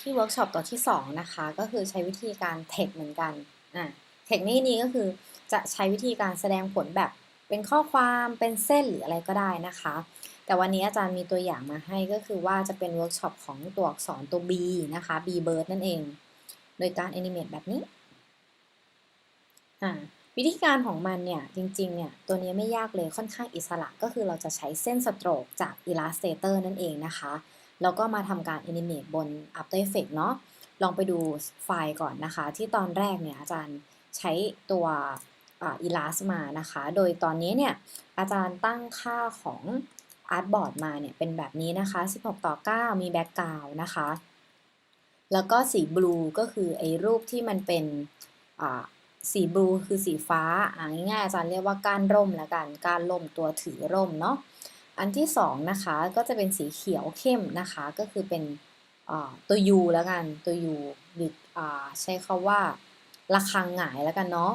ที่เวิร์กช็อปตัวที่ 2 นะคะ ก็คือใช้วิธีการเทคเหมือนกันอะเทคนิคนี้ก็คือจะใช้วิธีการแสดงผลแบบเป็นข้อความเป็นเส้นหรืออะไรก็ได้นะคะ แต่วันนี้อาจารย์มีตัวอย่างมาให้ก็คือว่าจะเป็นเวิร์กช็อปของตัวอักษรตัว B นะคะ B bird นั่นเอง โดยการแอนิเมตแบบนี้อ่าวิธีการของมันเนี่ย จริงๆ เนี่ย ตัวนี้ไม่ยากเลยค่อนข้างอิสระก็คือเราจะใช้เส้นสโตรกจาก Illustrator นั่นเองนะคะ แล้วก็มาทำการแอนิเมตบน After Effects เนาะลองไปดูไฟล์ก่อนนะคะ ที่ตอนแรกเนี่ยอาจารย์ใช้ตัวอีลาสมานะคะ โดยตอนนี้เนี่ยอาจารย์ตั้งค่าของอาร์ตบอร์ดมาเนี่ยเป็นแบบนี้นะคะ 16 ต่อ 9 มีแบ็กกราวนะคะ แล้วก็สีบลูก็คือไอ้รูปที่มันเป็นสีบลูคือสีฟ้าอ่าง่ายๆอาจารย์เรียกว่าก้านร่มล้วกัน ก้านร่มตัวถือร่มเนาะ อันที่สองนะคะก็จะเป็นสีเขียวเข้มนะคะ ก็คือเป็นตัว U แล้วกันตัว U หรือใช้คาว่าระฆังหงายแล้วกันเนาะ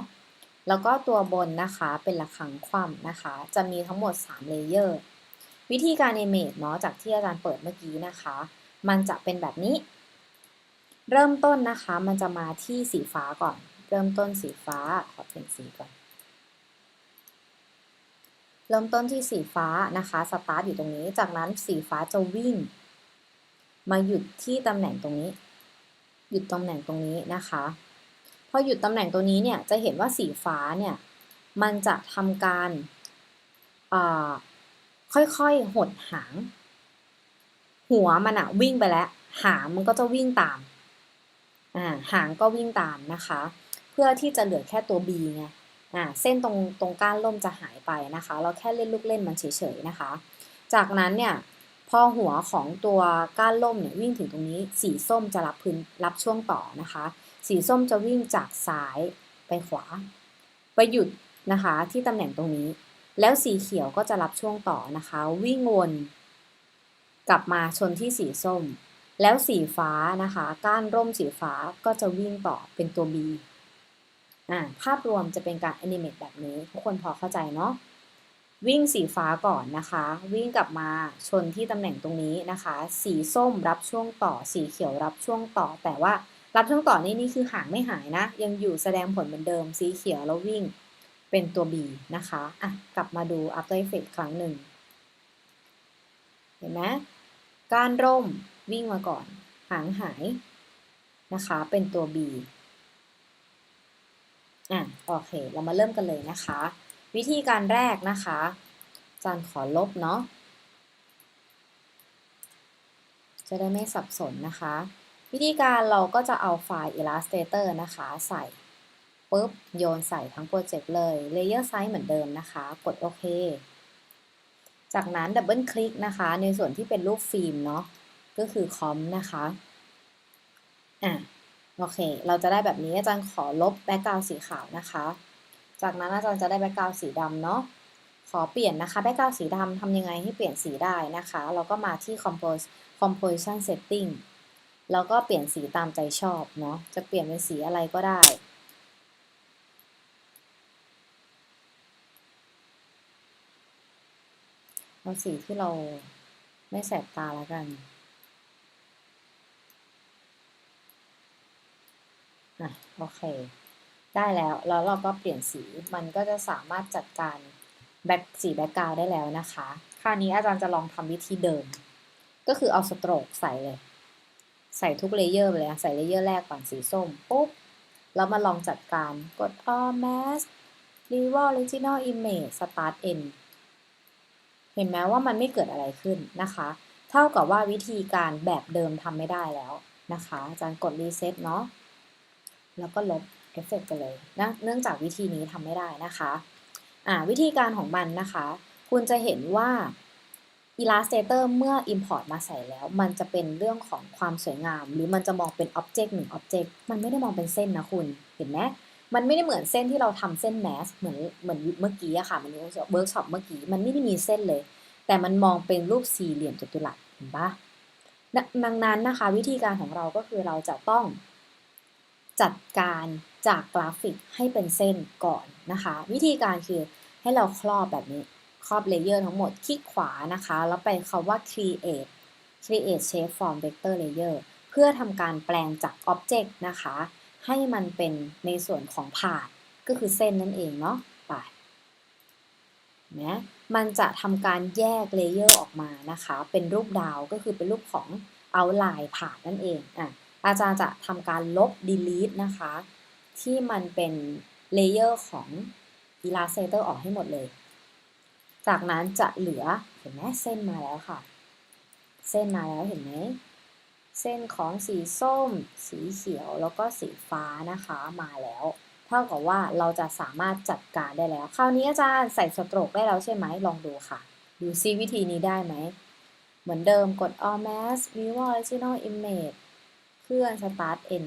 แล้วก็ตัวบนนะคะเป็นระฆังคว่ำนะคะ จะมีทั้งหมด3เลเยอร์วิธีการ a เม e เนาะจากที่อาจารย์เปิดเมื่อกี้นะคะ มันจะเป็นแบบนี้ เริ่มต้นนะคะมันจะมาที่สีฟ้าก่อน เริ่มต้นสีฟ้าขอเปลี่ยนสีก่อน เริ่มต้นที่สีฟ้านะคะสตาร์ทอยู่ตรงนี้ จากนั้นสีฟ้าจะวิ่ง มาหยุดที่ตำแหน่งตรงนี้ หยุดตำแหน่งตรงนี้นะคะ พอหยุดตำแหน่งตรงนี้เนี่ยจะเห็นว่าสีฟ้าเนี่ยมันจะทำการค่อยๆหดหาง หัวมันอะวิ่งไปแล้วหางมันก็จะวิ่งตามอ่าหางก็วิ่งตามนะคะ เพื่อที่จะเหลือแค่ตัว B ไง อ่าเส้นตรงตรงก้านล่มจะหายไปนะคะ เราแค่เล่นลูกเล่นมันเฉยๆนะคะ จากนั้นเนี่ยพอหัวของตัวก้านล่มเนี่ยวิ่งถึงตรงนี้ สีส้มจะรับพื้นรับช่วงต่อนะคะ สีส้มจะวิ่งจากซ้ายไปขวา ไปหยุดนะคะที่ตำแหน่งตรงนี้ แล้วสีเขียวก็จะรับช่วงต่อนะคะ วิ่งวนกลับมาชนที่สีส้ม แล้วสีฟ้านะคะ ก้านร่มสีฟ้าก็จะวิ่งต่อเป็นตัว B อ่าภาพรวมจะเป็นการแอนิเมตแบบนี้ ทุกคนพอเข้าใจเนาะวิ่งสีฟ้าก่อนนะคะ วิ่งกลับมาชนที่ตำแหน่งตรงนี้นะคะ สีส้มรับช่วงต่อ สีเขียวรับช่วงต่อ แต่ว่ารับช่วงต่อนี่นี่คือหางไม่หายนะ ยังอยู่แสดงผลเหมือนเดิม สีเขียวแล้ววิ่งเป็นตัว B นะคะอะกลับมาดู After Effects ครั้งหนึ่งเห็นไหมการร่มวิ่งมาก่อน หางหายนะคะ เป็นตัว B อะโอเค เรามาเริ่มกันเลยนะคะ วิธีการแรกนะคะจานขอลบเนาะจะได้ไม่สับสนนะคะ วิธีการเราก็จะเอาไฟล์ Illustrator นะคะ ใส่ปุ๊บโยนใส่ทั้งโปรเจกต์เลย Layer Size เหมือนเดิมนะคะ กดโอเค จากนั้นดับเบิลคลิกนะคะ ในส่วนที่เป็นรูปฟิล์มเนาะก็คือคอมนะคะอะ โอเค เราจะได้แบบนี้อาจารย์ขอลบแบ็กกราวสีขาวนะคะ จากนั้นอาจารย์จะได้แบ็กกราวสีดำเนาะ ขอเปลี่ยนนะคะแบ็กกราวสีดำทำยังไงให้เปลี่ยนสีได้นะคะ เราก็มาที่ compose composition setting แล้วก็เปลี่ยนสีตามใจชอบเนาะ จะเปลี่ยนเป็นสีอะไรก็ได้เอาสีที่เราไม่แสบตาแล้วกัน อะโอเค ได้แล้ว แล้วเราก็เปลี่ยนสีมันก็จะสามารถจัดการแบ็กสีแบ็กกราวได้แล้วนะคะคราวนี้อาจารย์จะลองทำวิธีเดิม ก็คือเอาสโตรกใส่เลย ใส่ทุกเลเยอร์ไปเลยใส่เลเยอร์แรกก่อนสีส้มปุ๊บแล้วมาลองจัดการกด all mask r e v o l original image start end เห็นไหมว่ามันไม่เกิดอะไรขึ้นนะคะ เท่ากับว่าวิธีการแบบเดิมทำไม่ได้แล้วนะคะ อาจารย์กดรีเซ็ตเนาะ แล้วก็ลบเอฟเฟกต์ไปเลยนะเนื่องจากวิธีนี้ทำไม่ได้นะคะอ่าวิธีการของมันนะคะ คุณจะเห็นว่า Illustrator เมื่อ Import มาใส่แล้ว มันจะเป็นเรื่องของความสวยงาม หรือมันจะมองเป็น Object หนึ่ง Object มันไม่ได้มองเป็นเส้นนะคุณเห็นไหมมันไม่ได้เหมือนเส้นที่เราทำเส้นแมสเหมือนเหมือนเมื่อกี้อะค่ะมันเวิร์กช็อปเมื่อกี้มันไม่ได้มีเส้นเลย แต่มันมองเป็นรูปสี่เหลี่ยมจัตุรัสเห็นปะดังนั้นนะคะ วิธีการของเราก็คือเราจะต้อง จัดการจากกราฟิกให้เป็นเส้นก่อนนะคะ วิธีการคือให้เราครอบแบบนี้ ครอบเลเยอร์ทั้งหมดคลิกขวานะคะ แล้วไปคาว่า create create shape form vector layer เพื่อทำการแปลงจาก Object นะคะ ให้มันเป็นในส่วนของผ่านก็คือเส้นนั่นเองเนาะไปนะมันจะทำการแยกเลเยอร์ออกมานะคะ เป็นรูปดาวก็คือเป็นรูปของ outline ผ่านนั่นเองอะ อาจารย์จะทำการลบ delete นะคะ ที่มันเป็นเลเยอร์ของ Illustrator ออกให้หมดเลย จากนั้นจะเหลือ เห็นไหมเส้นมาแล้วค่ะ เส้นมาแล้วเห็นไหม เส้นของสีส้ม สีเขียวแล้วก็สีฟ้านะคะมาแล้ว เท่ากับว่าเราจะสามารถจัดการได้แล้ว คราวนี้อาจารย์ใส่สโตรกได้แล้วใช่ไหม ลองดูค่ะ ดูซิวิธีนี้ได้ไหม เหมือนเดิมกด all mask view original image เพื่อน start n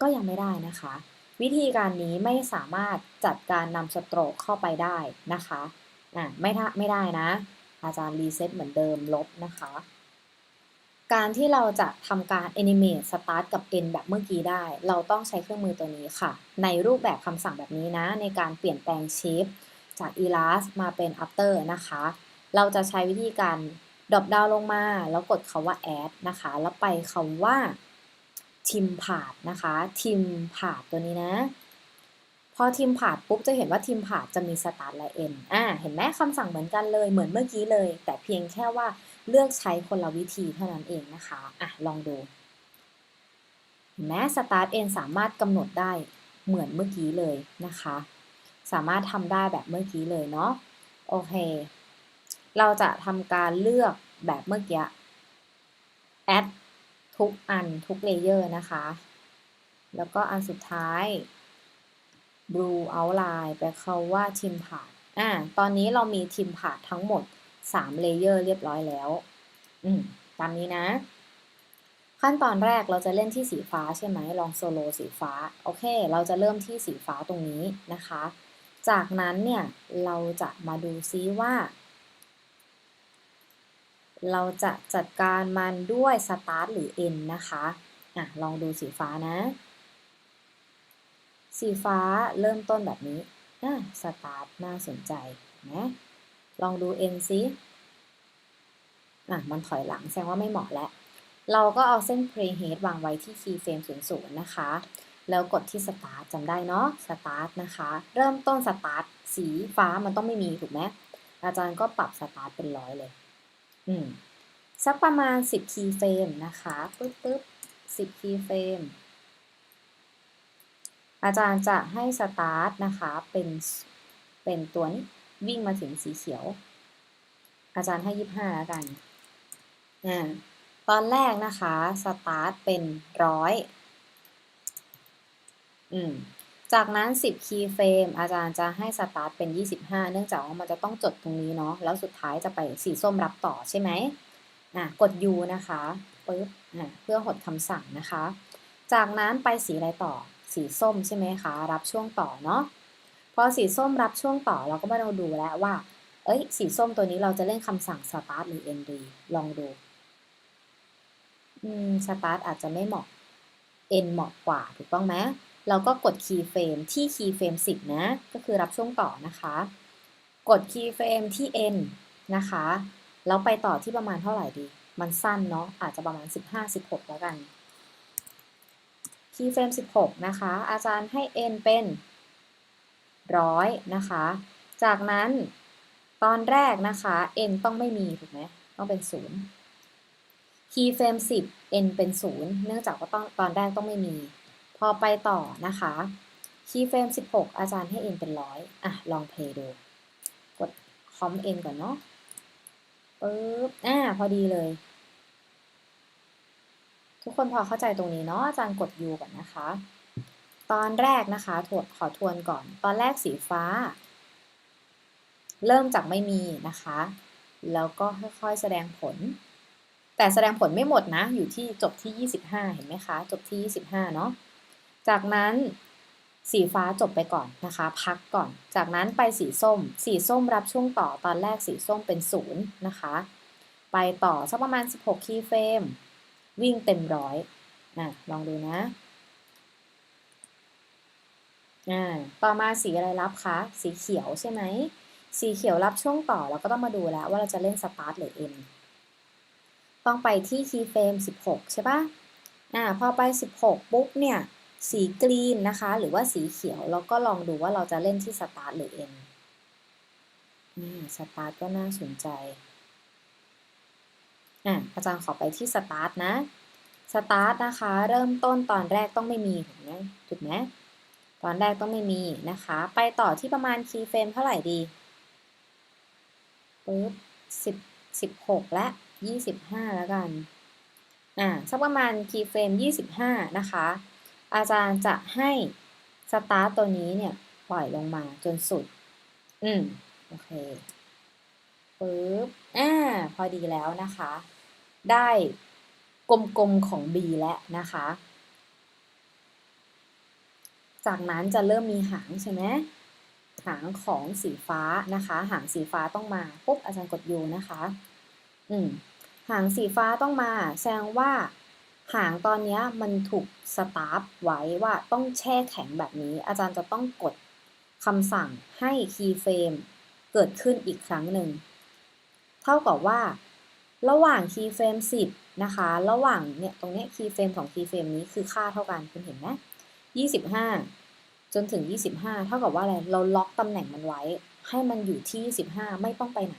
ก็ยังไม่ได้นะคะ วิธีการนี้ไม่สามารถจัดการนำสโตรกเข้าไปได้นะคะอะไม่ได้ไม่ได้นะ อาจารย์รีเซ็ตเหมือนเดิมลบนะคะ การที่เราจะทำการ animate start กับ n แบบเมื่อกี้ได้ เราต้องใช้เครื่องมือตัวนี้ค่ะ ในรูปแบบคำสั่งแบบนี้นะ ในการเปลี่ยนแปลง shape จาก elas มาเป็น after นะคะ เราจะใช้วิธีการดรอปดาวลงมา แล้วกดคาว่า add นะคะ แล้วไปคำว่า ทิมผาดนะคะ ทิมผาดตัวนี้นะ พอทิมผาดปุ๊บจะเห็นว่าทิมผาดจะมี start และ end อ่าเห็นไหมคำสั่งเหมือนกันเลยเหมือนเมื่อกี้เลย แต่เพียงแค่ว่าเลือกใช้คนละวิธีเท่านั้นเองนะคะอะลองดูเห็นไหม start end สามารถกำหนดได้เหมือนเมื่อกี้เลยนะคะ สามารถทำได้แบบเมื่อกี้เลยเนาะโอเค เราจะทำการเลือกแบบเมื่อกี้ add ทุกอันทุกเลเยอร์นะคะ แล้วก็อันสุดท้าย blue outline แปลเขาว่าทิมผาดอ่าตอนนี้เรามีทิมผาดทั้งหมด3เลเยอร์เรียบร้อยแล้ว อืมตามนี้นะ ขั้นตอนแรกเราจะเล่นที่สีฟ้าใช่ไหมลองโซโลสีฟ้า โอเค เราจะเริ่มที่สีฟ้าตรงนี้นะคะ จากนั้นเนี่ย เราจะมาดูซิว่า เราจะจัดการมันด้วย start หรือ end นะคะอะลองดูสีฟ้านะ สีฟ้าเริ่มต้นแบบนี้อะ start น่าสนใจนะลองดู end ซิอะมันถอยหลังแสดงว่าไม่เหมาะแล้ว เราก็เอาเส้น prehead วางไว้ที่ keyframe 00 นะคะ แล้วกดที่ start จำได้เนาะ start นะคะ เริ่มต้น start สีฟ้ามันต้องไม่มีถูกไหมอาจารย์ก็ปรับ start เป็นร้อยเลย สักประมาณ 10 keyframe นะคะปึ๊บปึ๊บ10 keyframe อาจารย์จะให้ start นะคะเป็นเป็นตัวนี้วิ่งมาถึงสีเขียว อาจารย์ให้ 25 แล้วกันอ่าตอนแรกนะคะ start เป็นร้อยอืม จากนั้น 10 keyframe อาจารย์จะให้ start เป็น 25 เนื่องจากว่ามันจะต้องจดตรงนี้เนาะ แล้วสุดท้ายจะไปสีส้มรับต่อใช่ไหมอะ กด U นะคะปึ๊บอะเพื่อหดคำสั่งนะคะ จากนั้นไปสีอะไรต่อ สีส้มใช่ไหมคะ รับช่วงต่อเนาะ พอสีส้มรับช่วงต่อเราก็มาดูแล้วว่า เอ้ย สีส้มตัวนี้เราจะเล่นคำสั่ง start หรือ end ดีลองดู อืม start อาจจะไม่เหมาะ end เหมาะกว่าถูกต้องไหม เราก็กด keyframe ที่ keyframe 10 นะ ก็คือรับช่วงต่อนะคะ กด keyframe ที่ n นะคะ แล้วไปต่อที่ประมาณเท่าไหร่ดี มันสั้นเนาะ อาจจะประมาณ 15-16 แล้วกัน keyframe 16 นะคะ อาจารย์ให้ n เป็นร้อยนะคะ จากนั้นตอนแรกนะคะ n ต้องไม่มีถูกไหมต้องเป็นศูนย์ keyframe 10 n เป็นศูนย์เนื่องจากว่าต้องตอนแรกต้องไม่มี พอไปต่อนะคะ keyframe 16 อาจารย์ให้ n เป็นร้อยอะ ลองเพลย์ดู กด com n ก่อนเนาะปึ๊บอ่าพอดีเลย ทุกคนพอเข้าใจตรงนี้เนาะอาจารย์กด u ก่อนนะคะ ตอนแรกนะคะถวขอทวนก่อน ตอนแรกสีฟ้า เริ่มจากไม่มีนะคะ แล้วก็ค่อยๆแสดงผล แต่แสดงผลไม่หมดนะ อยู่ที่จบที่ 25 เห็นไหมคะ จบที่ 25 เนาะ จากนั้นสีฟ้าจบไปก่อนนะคะ พักก่อน จากนั้นไปสีส้ม สีส้มรับช่วงต่อตอนแรกสีส้มเป็นศูนย์นะคะ ไปต่อสักประมาณ 16 คีย์เฟรมวิ่งเต็มร้อยนะลองดูนะอ่าต่อมาสีอะไรรับคะสีเขียวใช่ไหมสีเขียวรับช่วงต่อเราก็ต้องมาดูแล้วว่าเราจะเล่น start หรือ end ต้องไปที่ keyframe 16 ใช่ปะอ่าพอไป 16 ปุ๊บเนี่ย สีกรีนนะคะ หรือว่าสีเขียวเราก็ลองดูว่าเราจะเล่นที่สตาร์ทหรือเอ็นอ่สตาร์ทก็น่าสนใจอะอาจารย์ขอไปที่สตาร์ทนะสตาร์ทนะคะ เริ่มต้นตอนแรกต้องไม่มีถูกไหมถูกไหมตอนแรกต้องไม่มีนะคะ ไปต่อที่ประมาณคีย์เฟรมเท่าไหร่ดีปุ๊บสิบสิบหกและยี่สิบห้าแล้วกัน อ่าสักประมาณคีย์เฟรมยี่สิบห้านะคะ อาจารย์จะให้สตาร์ตตัวนี้เนี่ยปล่อยลงมาจนสุด อืม โอเคปุ๊บอ่า พอดีแล้วนะคะ ได้กลมๆของ B แล้วนะคะ จากนั้นจะเริ่มมีหางใช่ไหมหางของสีฟ้านะคะ หางสีฟ้าต้องมาปุ๊บอาจารย์กดยูนะคะ อืม หางสีฟ้าต้องมา แสดงว่า หางตอนนี้มันถูกสตาร์ฟไว้ว่าต้องแช่แข็งแบบนี้ อาจารย์จะต้องกดคำสั่งให้คีย์เฟรมเกิดขึ้นอีกครั้งหนึ่ง เท่ากับว่า ระหว่างคีย์เฟรม10 นะคะ ระหว่างเนี่ยตรงนี้คีย์เฟรมของคีย์เฟรมนี้คือค่าเท่ากันคุณเห็นไหม25 จนถึง 25 เท่ากับว่าอะไรเราล็อกตำแหน่งมันไว้ ให้มันอยู่ที่ 25 ไม่ต้องไปไหน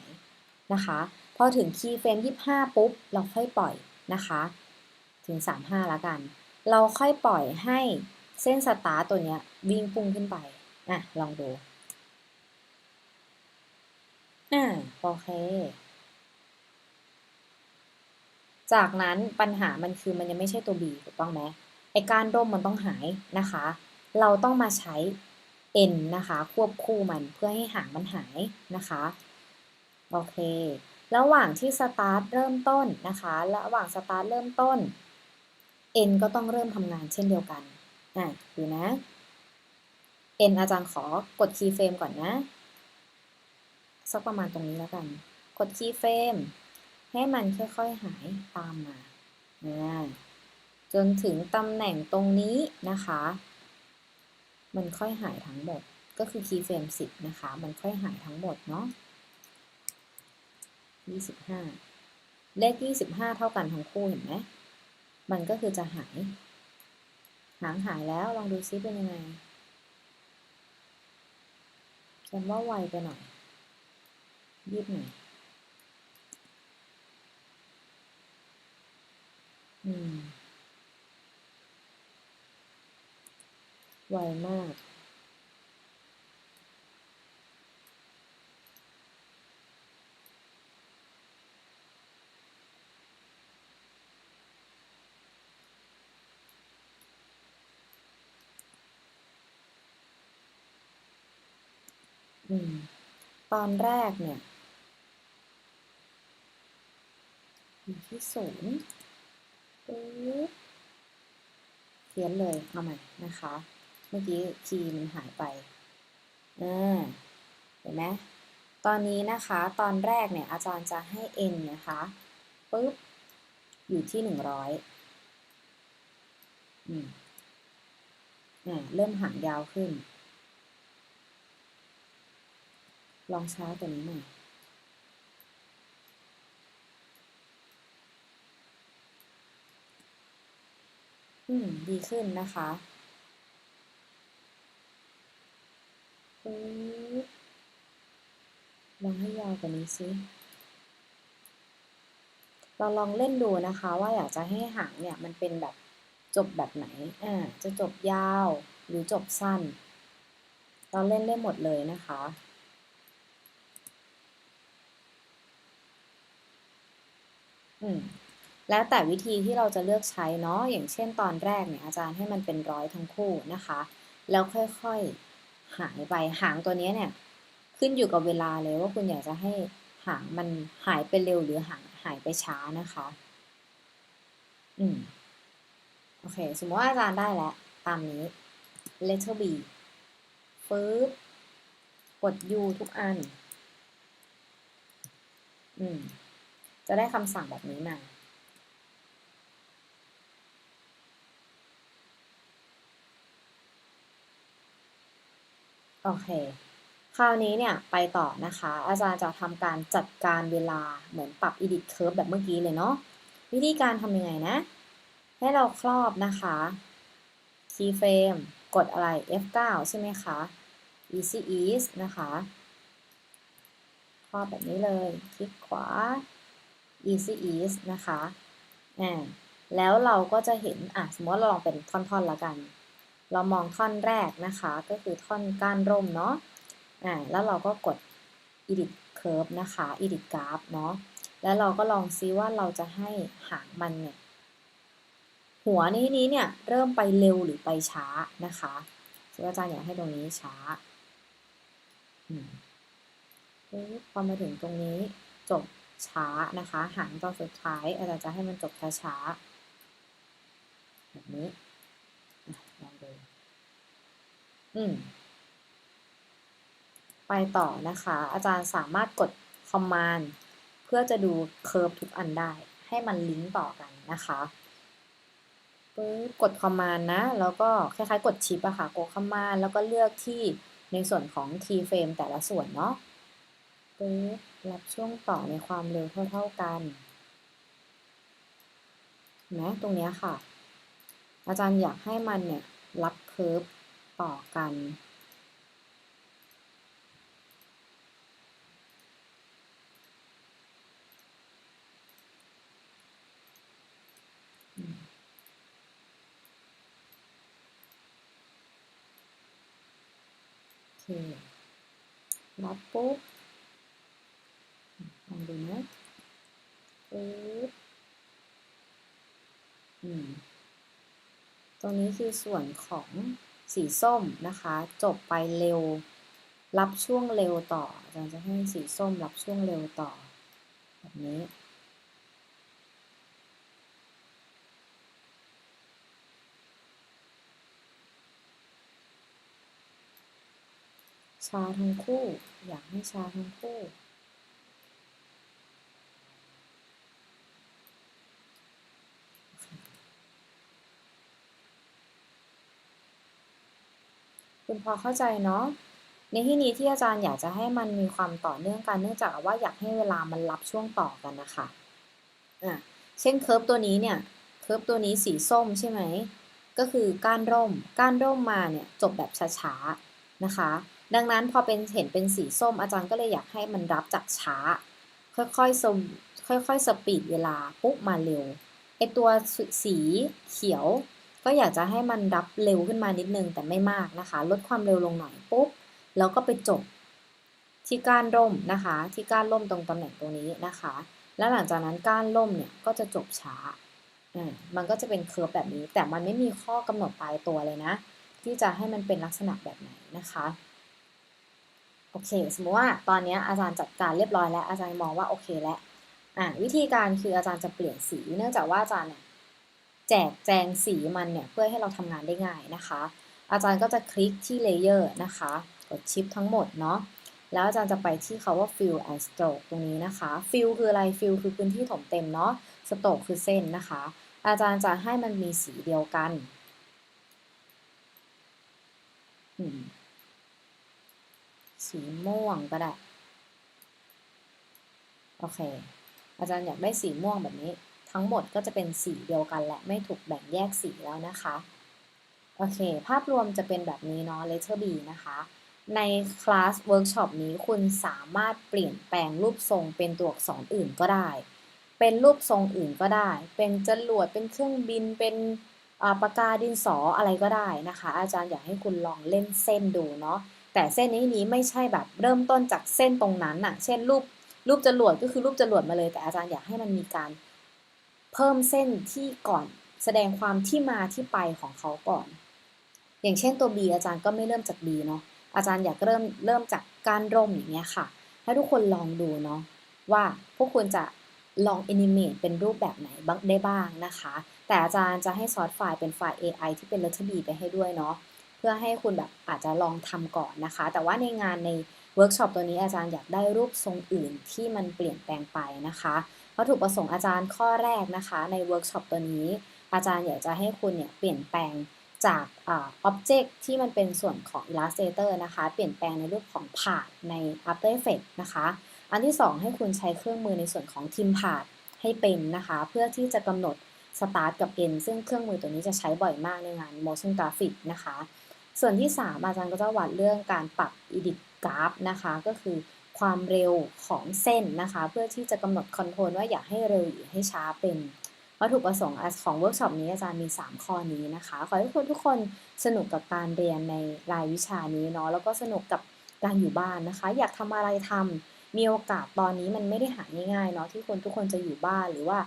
นะคะ พอถึงคีย์เฟรม25 ปุ๊บ เราค่อยปล่อยนะคะ ถึง 35แล้วกัน เราค่อยปล่อยให้เส้นสตาร์ตัวเนี้ยวิ่งพุ่งขึ้นไปอะลองดูอ่าโอเค จากนั้นปัญหามันคือมันยังไม่ใช่ตัว B ถูกต้องไหมไอการร่มมันต้องหายนะคะ เราต้องมาใช้ n นะคะ ควบคู่มันเพื่อให้หางมันหายนะคะ โอเค ระหว่างที่สตาร์ทเริ่มต้นนะคะ ระหว่างสตาร์ทเริ่มต้น n ก็ต้องเริ่มทำงานเช่นเดียวกันอะดูนะ n อาจารย์ขอกดคีย์เฟรมก่อนนะ สักประมาณตรงนี้แล้วกัน กดคีย์เฟรมให้มันค่อยๆหายตามมาจนถึงตำแหน่งตรงนี้นะคะ มันค่อยหายทั้งหมด ก็คือคีย์เฟรม10 นะคะ มันค่อยหายทั้งหมดเนาะ25 เลข 25 เท่ากันทั้งคู่เห็นไหม มันก็คือจะหาย หางหายแล้วลองดูซิเป็นยังไงฉันว่าไวไปหน่อยยืดหน่อยอืมไวมาก ตอนแรกเนี่ยอยู่ที่ศูนย์ปึ๊บเขียนเลยเอาใหม่นะคะ เมื่อกี้คีย์มันหายไปอ่าเห็นไหมตอนนี้นะคะตอนแรกเนี่ยอาจารย์จะให้ n นะคะปึ๊บอยู่ที่หนึ่งร้อยอืมอ่าเริ่มหางยาวขึ้น ลองช้ากว่านี้หน่อยอืม ดีขึ้นนะคะปึ๊บลองให้ยาวกว่านี้สิ เราลองเล่นดูนะคะว่าอยากจะให้หางเนี่ยมันเป็นแบบจบแบบไหน อ่า จะจบยาวหรือจบสั้น เราเล่นได้หมดเลยนะคะ อืม แล้วแต่วิธีที่เราจะเลือกใช้เนาะอย่างเช่นตอนแรกเนี่ยอาจารย์ให้มันเป็นร้อยทั้งคู่นะคะ แล้วค่อยๆหายไปหางตัวนี้เนี่ยขึ้นอยู่กับเวลาเลยว่าคุณอยากจะให้หางมันหายไปเร็วหรือหางหายไปช้านะคะ อืมโอเค สมมติว่าอาจารย์ได้แล้ว ตามนี้ letter B ปึ๊บกด U ทุกอัน อืม จะได้คำสั่งแบบนี้มา โอเค คราวนี้เนี่ยไปต่อนะคะ อาจารย์จะทำการจัดการเวลาเหมือนปรับ edit curve แบบเมื่อกี้เลยเนาะ วิธีการทำยังไงนะ ให้เราครอบนะคะ keyframe กดอะไร F9 ใช่ไหมคะ easy ease นะคะครอบแบบนี้เลย คลิกขวา easy ease นะคะอ่าแล้วเราก็จะเห็น อะ สมมติเราลองเป็นท่อนๆละกัน เรามองท่อนแรกนะคะ ก็คือท่อนก้านร่มเนาะ อ่า แล้วเราก็กด edit curve นะคะ edit graph เนาะ แล้วเราก็ลองซิว่าเราจะให้หางมันเนี่ย หัวในที่นี้เนี่ย เริ่มไปเร็วหรือไปช้านะคะซึ่งอาจารย์อยากให้ตรงนี้ช้าอืมพอมาถึงตรงนี้จบ ช้านะคะ หางตอนสุดท้ายอาจารย์จะให้มันจบช้าๆแบบนี้ลองดูอืมไปต่อนะคะ อาจารย์สามารถกด command เพื่อจะดูเคอร์ฟทุกอันได้ ให้มันลิงก์ต่อกันนะคะปึ๊บกด command นะ แล้วก็คล้ายๆ กดชิปอะค่ะ กด command แล้วก็เลือกที่ในส่วนของ keyframe แต่ละส่วนเนาะปึ๊บ รับช่วงต่อในความเร็วเท่า ๆกันนะตรงนี้ค่ะ อาจารย์อยากให้มันเนี่ย รับเคอร์ฟต่อกันรับปุ๊บ ดูนะปุ๊บอืมตรงนี้คือส่วนของสีส้มนะคะ จบไปเร็ว รับช่วงเร็วต่ออาจารย์จะให้สีส้มรับช่วงเร็วต่อ แบบนี้ชาทั้งคู่ อยากให้ชาทั้งคู่ คุณพอเข้าใจเนาะในที่นี้ที่อาจารย์อยากจะให้มันมีความต่อเนื่องกันเนื่องจากว่าอยากให้เวลามันรับช่วงต่อกันนะคะอะเช่นเคิร์ฟตัวนี้เนี่ยเคิร์ฟตัวนี้สีส้มใช่ไหมก็คือก้านร่ม ก้านร่มมาเนี่ยจบแบบช้าๆนะคะ ดังนั้นพอเป็นเห็นเป็นสีส้มอาจารย์ก็เลยอยากให้มันรับจากช้า ค่อยๆสมค่อยๆสปีดเวลาปุ๊บมาเร็วไอตัวสีเขียว ก็อยากจะให้มันรับเร็วขึ้นมานิดนึงแต่ไม่มากนะคะ ลดความเร็วลงหน่อยปุ๊บแล้วก็ไปจบที่ก้านร่มนะคะ ที่ก้านร่มตรงตำแหน่งตรงนี้นะคะ แล้วหลังจากนั้นก้านร่มเนี่ยก็จะจบช้าอ่ามันก็จะเป็นเคิร์ฟแบบนี้ แต่มันไม่มีข้อกำหนดตายตัวเลยนะ ที่จะให้มันเป็นลักษณะแบบไหนนะคะโอเค สมมติว่าตอนนี้อาจารย์จัดการเรียบร้อยแล้วอาจารย์มองว่าโอเคแล้วอ่าวิธีการคืออาจารย์จะเปลี่ยนสี เนื่องจากว่าอาจารย์เนี่ย แจกแจงสีมันเนี่ยเพื่อให้เราทำงานได้ง่ายนะคะ อาจารย์ก็จะคลิกที่เลเยอร์นะคะ กดชิปทั้งหมดเนาะแล้วอาจารย์จะไปที่คาว่า fill and stroke ตรงนี้นะคะ fill คืออะไร fill คือพื้นที่ถมเต็มเนาะ stroke คือเส้นนะคะ อาจารย์จะให้มันมีสีเดียวกันสีม่วงก็ได้ โอเค อาจารย์อยากได้สีม่วงแบบนี้ ทั้งหมดก็จะเป็นสีเดียวกันและไม่ถูกแบ่งแยกสีแล้วนะคะ โอเค ภาพรวมจะเป็นแบบนี้เนาะ letter B นะคะ ในคลาสเวิร์กช็อปนี้คุณสามารถเปลี่ยนแปลงรูปทรงเป็นตัวอักษรอื่นก็ได้ เป็นรูปทรงอื่นก็ได้ เป็นจรวด เป็นเครื่องบิน เป็นปากกาดินสออะไรก็ได้นะคะ อาจารย์อยากให้คุณลองเล่นเส้นดูเนาะ แต่เส้นนี้นี้ไม่ใช่แบบเริ่มต้นจากเส้นตรงนั้นน่ะเช่นรูปรูปจรวดก็คือรูปจรวดมาเลย แต่อาจารย์อยากให้มันมีการ เพิ่มเส้นที่ก่อนแสดงความที่มาที่ไปของเขาก่อน อย่างเช่นตัว B อาจารย์ก็ไม่เริ่มจาก B เนาะอาจารย์อยากเริ่มเริ่มจากการร่มอย่างเงี้ยค่ะ ให้ทุกคนลองดูเนาะว่าพวกคุณจะลองแอนิเมตเป็นรูปแบบไหนบ้างได้บ้างนะคะ แต่อาจารย์จะให้ซอสไฟล์เป็นไฟล์ AI ที่เป็น letter B ไปให้ด้วยเนาะเพื่อให้คุณแบบอาจจะลองทำก่อนนะคะ แต่ว่าในงานในเวิร์กช็อปตัวนี้อาจารย์อยากได้รูปทรงอื่นที่มันเปลี่ยนแปลงไปนะคะ วัตถุประสงค์อาจารย์ข้อแรกนะคะในเวิร์กช็อปตัวนี้ อาจารย์อยากจะให้คุณเนี่ยเปลี่ยนแปลงจากออบเจกต์ที่มันเป็นส่วนของ Illustrator นะคะ เปลี่ยนแปลงในรูปของผาดใน After Effects นะคะ อันที่ 2 ให้คุณใช้เครื่องมือในส่วนของ Team p a t ให้เป็นนะคะ เพื่อที่จะกำหนด start กับ end ซึ่งเครื่องมือตัวนี้จะใช้บ่อยมากในงาน motion graphic นะคะ ส่วนที่ 3 อาจารย์ก็จะวัดเรื่องการปรับ edit graph นะคะ ก็คือ ความเร็วของเส้นนะคะ เพื่อที่จะกำหนดคอนโทรลว่าอยากให้เร็วหรือให้ช้าเป็นวัตถุประสงค์ของเวิร์กช็อปนี้อาจารย์มี 3 ข้อนี้นะคะ ขอให้ทุกคนทุกคนสนุกกับการเรียนในรายวิชานี้เนาะแล้วก็สนุกกับการอยู่บ้านนะคะ อยากทำอะไรทำมีโอกาสตอนนี้มันไม่ได้หาง่ายๆเนาะที่คนทุกคนจะอยู่บ้านหรือว่า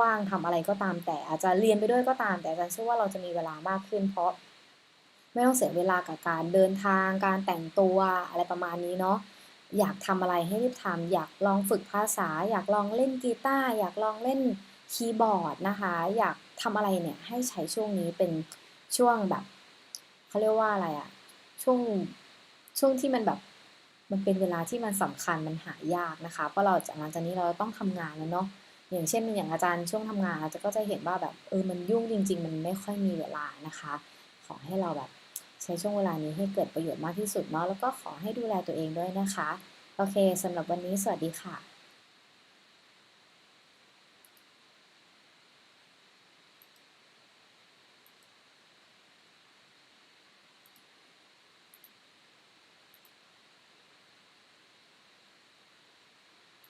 ว่างๆทำอะไรก็ตาม แต่อาจจะเรียนไปด้วยก็ตาม แต่อาจารย์เชื่อว่าเราจะมีเวลามากขึ้น เพราะไม่ต้องเสียเวลากับการเดินทาง การแต่งตัวอะไรประมาณนี้เนาะ อยากทำอะไรให้รีบทำอยากลองฝึกภาษา อยากลองเล่นกีตาร์อยากลองเล่นคีย์บอร์ดนะคะ อยากทำอะไรเนี่ยให้ใช้ช่วงนี้เป็นช่วงแบบเขาเรียกว่าอะไรอะช่วงช่วงที่มันแบบมันเป็นเวลาที่มันสำคัญมันหายากนะคะ เพราะเราจากหลังจากนี้เราต้องทำงานแล้วเนาะอย่างเช่นอย่างอาจารย์ช่วงทำงานเราจะก็จะเห็นว่าแบบเออมันยุ่งจริง ๆ มันไม่ค่อยมีเวลานะคะ ขอให้เราแบบ ใช้ช่วงเวลานี้ให้เกิดประโยชน์มากที่สุดเนาะแล้วก็ขอให้ดูแลตัวเองด้วยนะคะ โอเคสำหรับวันนี้สวัสดีค่ะ